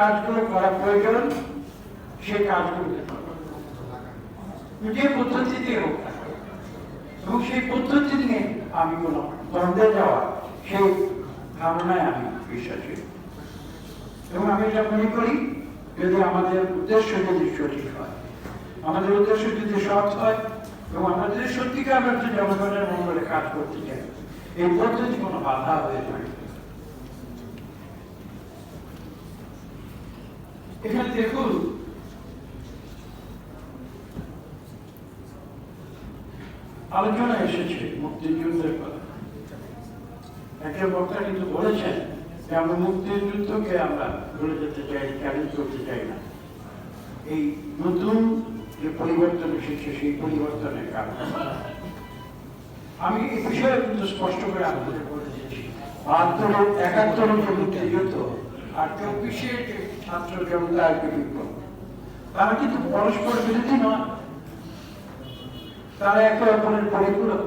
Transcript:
কাজগুলো করা প্রয়োজন সে কাজগুলো যে পদ্ধতিতে হোক। এবং সেই পদ্ধতি নিয়ে আমি কোনো দ্বন্দ্বে যাওয়া, সেই ধারণায় আমি বিশ্বাসী। এবং আমি এটা মনে করি, যদি আমাদের উদ্দেশ্য যদি সঠিক হয়, আমাদের উদ্দেশ্য যদি সৎ হয়, এবং আমাদের যদি সত্যিকার আমরা জনগণের মঙ্গলে কাজ করতে চাই এই পদ্ধতি কোনো বাধা হয়ে থাকে এখানে দেখুন। আলোচনা এসেছে মুক্তিযুদ্ধের কথা। একজন বক্তা কিন্তু বলেছেন যে আমরা মুক্তিযুদ্ধকে আমরা ভুলে যেতে চাই চ্যালেঞ্জ করতে চাই না। এই নতুন যে পরিবর্তন এসেছে, সেই পরিবর্তনের কারণ। আমি এই বিষয়ে কিন্তু স্পষ্ট করে আপনাদের বলে দিচ্ছি। বাহাত্তর একাত্তর যে মুক্তিযুদ্ধ আর চব্বিশে ছাত্র বিপ্লব তারা কিন্তু পরস্পর বিরোধী নয়। তারা একে অপরের পরিপূরক।